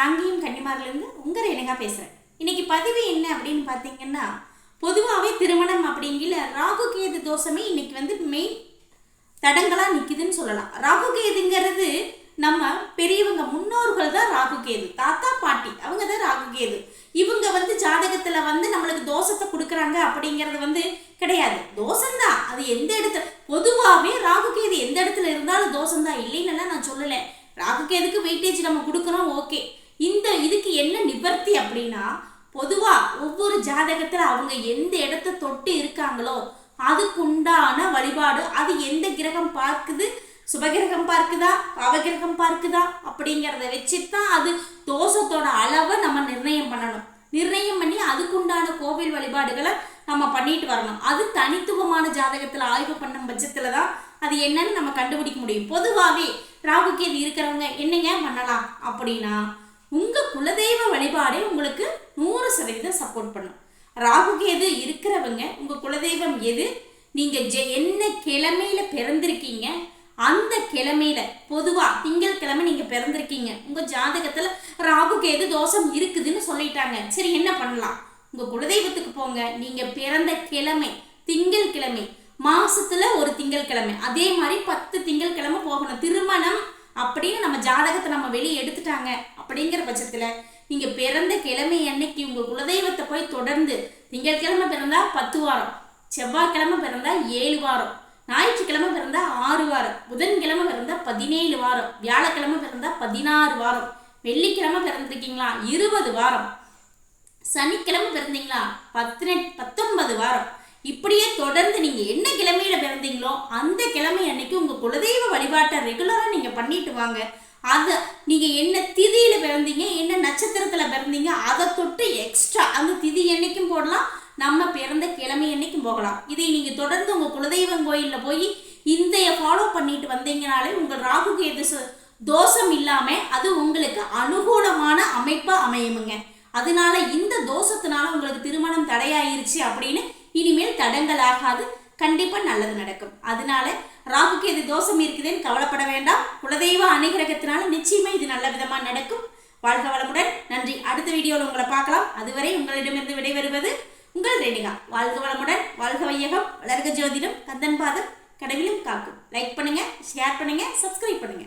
தங்கியும் கன்னிமாரிலேருந்து உங்கள் ரேணுகா பேசுகிறேன் இன்னைக்கு பதிவு என்ன அப்படின்னு பார்த்தீங்கன்னா பொதுவாகவே திருமணம் அப்படிங்கிற ராகு கேது தோஷமே இன்னைக்கு வந்து மெயின் தடங்களாக நிற்கிதுன்னு சொல்லலாம். ராகு கேதுங்கிறது நம்ம பெரியவங்க முன்னோர்கள் தான் ராகு கேது. தாத்தா பாட்டி அவங்க தான் ராகு கேது. இவங்க வந்து ஜாதகத்தில் வந்து நம்மளுக்கு தோஷத்தை கொடுக்குறாங்க அப்படிங்கிறது வந்து கிடையாது. தோஷம்தான். அது எந்த இடத்துல பொதுவாகவே ராகு கேது எந்த இடத்துல இருந்தாலும் தோஷம்தான். இல்லைன்னு நான் சொல்லலை. ராகு கேதுக்கு வெயிட்டேஜ் நம்ம கொடுக்குறோம் ஓகே இந்த இதுக்கு என்ன நிவர்த்தி அப்படின்னா பொதுவாக ஒவ்வொரு ஜாதகத்தில் அவங்க எந்த இடத்த தொட்டு இருக்காங்களோ அதுக்குண்டான வழிபாடு அது எந்த கிரகம் பார்க்குது? சுபகிரகம் பார்க்குதா? அவகிரகம் பார்க்குதா? அப்படிங்கிறத வச்சு தான் அது தோஷத்தோட அளவை நம்ம நிர்ணயம் பண்ணணும். நிர்ணயம் பண்ணி அதுக்குண்டான கோவில் வழிபாடுகளை நம்ம பண்ணிட்டு வரணும். அது தனித்துவமான ஜாதகத்தில் ஆய்வு பண்ணும் பட்சத்தில் தான் அது என்னன்னு நம்ம கண்டுபிடிக்க முடியும். பொதுவாகவே ராகுகேது இருக்கிறவங்க என்னங்க பண்ணலாம் அப்படின்னா குலதெய்வ வழிபாடே உங்களுக்கு நூறு சதவீதம் சப்போர்ட் பண்ணும். ராகு கேது இருக்கிறவங்க உங்க குலதெய்வம் எது? நீங்க ஜெ என்ன கிழமையில பிறந்திருக்கீங்க? அந்த கிழமையில பொதுவா திங்கட்கிழமை நீங்க பிறந்திருக்கீங்க. உங்க ஜாதகத்துல ராகுகேது தோஷம் இருக்குதுன்னு சொல்லிட்டாங்க. சரி என்ன பண்ணலாம்? உங்க குலதெய்வத்துக்கு போங்க. நீங்க பிறந்த கிழமை திங்கள் கிழமை மாசத்துல ஒரு திங்கட்கிழமை அதே மாதிரி பத்து திங்கட்கிழமை போகணும். திருமணம் அப்படின்னு நம்ம ஜாதகத்தை நம்ம வெளியே எடுத்துட்டாங்க. அப்படிங்கிற பட்சத்தில் நீங்கள் பிறந்த கிழமை அன்னைக்கு உங்கள் குலதெய்வத்தை போய் தொடர்ந்து திங்கட்கிழமை பிறந்தா பத்து வாரம் செவ்வாய்க்கிழமை பிறந்தா ஏழு வாரம் ஞாயிற்றுக்கிழமை பிறந்தா ஆறு வாரம் புதன்கிழமை பிறந்தா பதினேழு வாரம் வியாழக்கிழமை பிறந்தா பதினாறு வாரம் வெள்ளிக்கிழமை பிறந்திருக்கீங்களா இருபது வாரம் சனிக்கிழமை பிறந்தீங்களா பதினெட் பத்தொன்பது வாரம். இப்படியே தொடர்ந்து நீங்கள் என்ன கிழமையில பிறந்தீங்களோ அந்த கிழமை அன்னைக்கு உங்கள் குலதெய்வ வழிபாட்டை ரெகுலராக நீங்கள் பண்ணிட்டு வாங்க. அதை நீங்கள் என்ன திதியில் பிறந்தீங்க என்ன நட்சத்திரத்தில் பிறந்தீங்க அதை தொட்டு எக்ஸ்ட்ரா அந்த திதி என்றைக்கும் போடலாம் நம்ம பிறந்த கிழமை என்றைக்கும் போகலாம். இதை நீங்கள் தொடர்ந்து உங்கள் குலதெய்வம் கோயிலில் போய் இந்தைய ஃபாலோ பண்ணிட்டு வந்தீங்கனாலே உங்கள் ராகு கேது தோஷம் இல்லாமல் அது உங்களுக்கு அனுகூலமான அமைப்பாக அமையுமுங்க. அதனால இந்த தோஷத்தினால உங்களுக்கு திருமணம் தடையாயிருச்சு அப்படின்னு இனிமேல் தடங்கள் ஆகாது. கண்டிப்பாக நல்லது நடக்கும். அதனால ராகுக்கு எது தோஷம் இருக்குதுன்னு கவலைப்பட வேண்டாம். குலதெய்வ அனுகிரகத்தினால நிச்சயமே இது நல்ல விதமாக நடக்கும். வாழ்க வளமுடன். நன்றி. அடுத்த வீடியோவில் உங்களை பார்க்கலாம். அதுவரை உங்களிடமிருந்து விடைபெறுவது உங்கள் ரேணிகா. வாழ்க வளமுடன். வாழ்க வையகம். வளர்க ஜோதிடம். கந்தன் பாதம். கடவிலும் காக்கும். லைக் பண்ணுங்க ஷேர் பண்ணுங்க சப்ஸ்கிரைப் பண்ணுங்க.